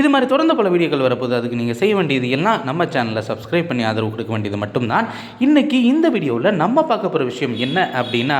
இது மாதிரி தொடர்ந்து பல வீடியோக்கள் வரப்போது அதுக்கு நீங்கள் செய்ய வேண்டியது எல்லாம் நம்ம சேனலை சப்ஸ்கிரைப் பண்ணி ஆதரவு கொடுக்க வேண்டியது மட்டும்தான். இன்றைக்கி இந்த வீடியோவில் நம்ம பார்க்க போகிற விஷயம் என்ன அப்படின்னா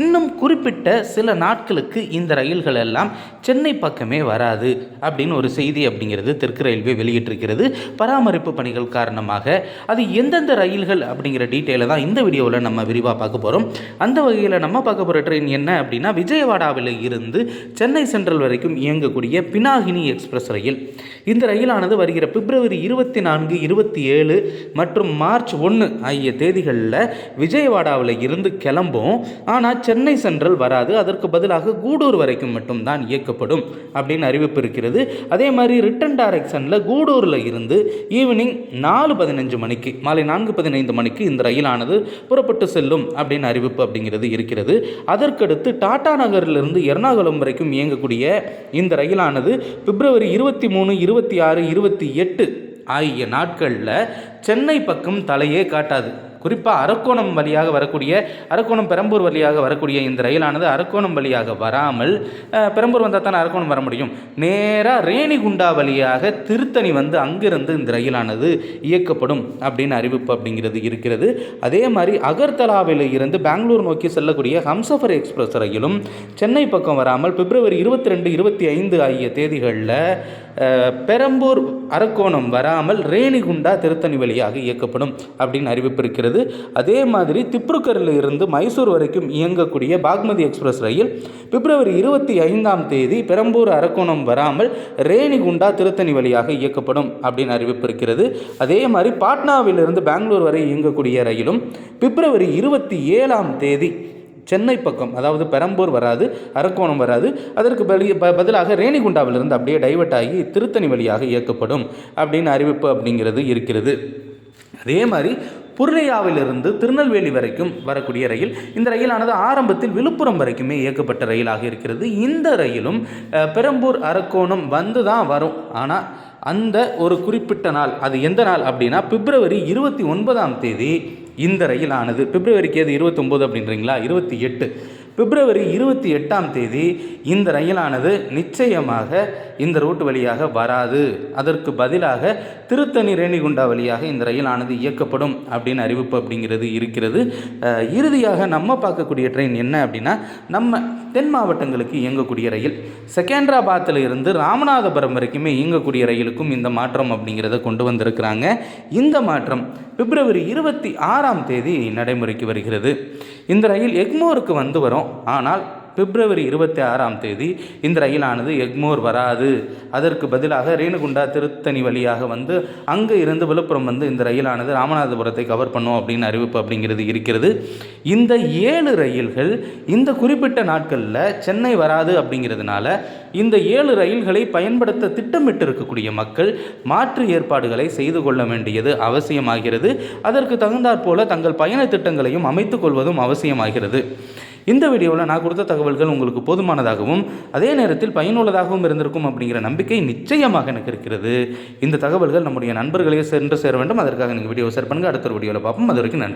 இன்னும் குறிப்பிட்ட சில நாட்களுக்கு இந்த ரயில்கள் எல்லாம் சென்னை பக்கமே வராது அப்படின்னு ஒரு செய்தி அப்படிங்கிறது தெற்கு ரயில்வே வெளியிட்டிருக்கிறது. பராமரிப்பு பணிகள் காரணமாக அது எந்தெந்த ரயில்கள் அப்படிங்கிற டீட்டெயிலை தான் இந்த வீடியோவில் நம்ம விரிவாக பார்க்க போகிறோம் அந்த வகையில் நம்ம பார்க்க போகிற ட்ரெயின் என்ன அப்படின்னா விஜயவாடாவில் இருந்து சென்னை சென்ட்ரல் வரைக்கும் இயங்கக்கூடிய பினாகினி எக்ஸ்பிரஸ் ரயில். இந்த ரயிலானது வருகிற பிப்ரவரி இருபத்தி நான்கு இருபத்தி ஏழு மற்றும் மார்ச் ஒன்று ஆகிய தேதிகளில் விஜயவாடாவில் இருந்து கிளம்பும். ஆனால் சென்னை சென்ட்ரல் வராது. அதற்கு பதிலாக கூடூர் வரைக்கும் மட்டும்தான் இயக்கப்படும் அப்படின்னு அறிவிப்பு இருக்கிறது. அதே மாதிரி ரிட்டன் டைரக்ஷனில் கூடூரில் இருந்து ஈவினிங் நாலு பதினஞ்சு மணிக்கு மாலை நான்கு பதினைந்து மணிக்கு இந்த ரயிலானது புறப்பட்டு செல்லும் அப்படின்னு அறிவிப்பு அப்படிங்கிறது இருக்கிறது. அதற்கடுத்து டாடா நகரிலிருந்து எர்ணாகுளம் வரைக்கும் இயங்கக்கூடிய இந்த ரயிலானது பிப்ரவரி இருபத்தி மூணு இருபத்தி ஆறு இருபத்தி எட்டு ஆகிய நாட்களில் சென்னை பக்கம் தலையே காட்டாது. குறிப்பாக அரக்கோணம் வழியாக வரக்கூடிய அரக்கோணம் பெரம்பூர் வழியாக வரக்கூடிய இந்த ரயிலானது அரக்கோணம் வழியாக வராமல் பெரம்பூர் வந்தால் தானே அரக்கோணம் வர முடியும். நேராக ரேணிகுண்டா வழியாக திருத்தணி வந்து அங்கிருந்து இந்த ரயிலானது இயக்கப்படும் அப்படின்னு அறிவிப்பு அப்படிங்கிறது இருக்கிறது. அதே மாதிரி அகர்தலாவில் இருந்து பெங்களூர் நோக்கி செல்லக்கூடிய ஹம்சஃபர் எக்ஸ்பிரஸ் ரயிலும் சென்னை பக்கம் வராமல் பிப்ரவரி இருபத்தி ரெண்டு இருபத்தி ஐந்து ஆகிய தேதிகளில் பெரம்பூர் அரக்கோணம் வராமல் ரேணிகுண்டா திருத்தணி வழி வழியாக இயக்கப்படும் அப்படின்னு அறிவிப்பு இருக்கிறது. அதே மாதிரி திப்ருக்கரில் இருந்து மைசூர் வரைக்கும் இயங்கக்கூடிய பாக்மதி எக்ஸ்பிரஸ் ரயில் பிப்ரவரி இருபத்தி ஐந்தாம் தேதி பெரம்பூர் அரக்கோணம் வராமல் ரேணிகுண்டா திருத்தணி வழியாக இயக்கப்படும் அப்படின்னு அறிவிப்பு இருக்கிறது. அதே மாதிரி பாட்னாவிலிருந்து பெங்களூர் வரை இயங்கக்கூடிய ரயிலும் பிப்ரவரி இருபத்தி ஏழாம் தேதி சென்னை பக்கம் அதாவது பெரம்பூர் வராது அரக்கோணம் வராது. அதற்கு பதிலாக ரேணிகுண்டாவிலிருந்து அப்படியே டைவர்ட் ஆகி திருத்தணி வழியாக இயக்கப்படும் அப்படின்னு அறிவிப்பு அப்படிங்கிறது இருக்கிறது. அதே மாதிரி புருளையாவிலிருந்து திருநெல்வேலி வரைக்கும் வரக்கூடிய ரயில் இந்த ரயிலானது ஆரம்பத்தில் விழுப்புரம் வரைக்குமே இயக்கப்பட்ட ரயிலாக இருக்கிறது. இந்த ரயிலும் பெரம்பூர் அரக்கோணம் வந்து தான் வரும். ஆனால் அந்த ஒரு குறிப்பிட்ட நாள் அது எந்த நாள் அப்படின்னா பிப்ரவரி இருபத்தி ஒன்பதாம் தேதி இந்த ரயிலானது பிப்ரவரிக்கு அது இருபத்தொம்போது அப்படின்றீங்களா? இருபத்தி எட்டு. பிப்ரவரி இருபத்தி எட்டாம் தேதி இந்த ரயிலானது நிச்சயமாக இந்த ரூட் வழியாக வராது. அதற்கு பதிலாக திருத்தணி ரேணிகுண்டா வழியாக இந்த ரயிலானது இயக்கப்படும் அப்படின்னு அறிவிப்பு அப்படிங்கிறது இருக்கிறது. இறுதியாக நம்ம பார்க்கக்கூடிய ட்ரெயின் என்ன அப்படின்னா நம்ம தென் மாவட்டங்களுக்கு இயங்கக்கூடிய ரயில் செகேந்திராபாத்தில் இருந்து ராமநாதபுரம் வரைக்குமே இயங்கக்கூடிய ரயிலுக்கும் இந்த மாற்றம் அப்படிங்கிறத கொண்டு வந்திருக்கிறாங்க. இந்த மாற்றம் பிப்ரவரி இருபத்தி ஆறாம் தேதி நடைமுறைக்கு வருகிறது. இந்த ரயில் எக்மோருக்கு வந்து வரும். ஆனால் பிப்ரவரி இருபத்தி ஆறாம் தேதி இந்த ரயிலானது எக்மோர் வராது. அதற்கு பதிலாக ரேணுகுண்டா திருத்தணி வழியாக வந்து அங்கே இருந்து விழுப்புரம் வந்து இந்த ரயிலானது ராமநாதபுரத்தை கவர் பண்ணும் அப்படின்னு அறிவிப்பு அப்படிங்கிறது இருக்கிறது. இந்த ஏழு ரயில்கள் இந்த குறிப்பிட்ட நாட்களில் சென்னை வராது அப்படிங்கிறதுனால இந்த ஏழு ரயில்களை பயன்படுத்த திட்டமிட்டு இருக்கக்கூடிய மக்கள் மாற்று ஏற்பாடுகளை செய்து கொள்ள வேண்டியது அவசியமாகிறது. அதற்கு தகுந்தாற்போல தங்கள் பயண திட்டங்களையும் அமைத்துக் கொள்வதும் அவசியமாகிறது. இந்த வீடியோவில் நான் கொடுத்த தகவல்கள் உங்களுக்கு போதுமானதாகவும் அதே நேரத்தில் பயனுள்ளதாகவும் இருந்திருக்கும் அப்படிங்கிற நம்பிக்கை நிச்சயமாக எனக்கு இருக்கிறது. இந்த தகவல்கள் நம்முடைய நண்பர்களே சென்று சேர வேண்டும். அதற்காக நீங்கள் வீடியோ ஷேர் பண்ணுங்கள் அடுத்த ஒரு வீடியோவில் பார்ப்போம். அது வரைக்கும் நன்றி.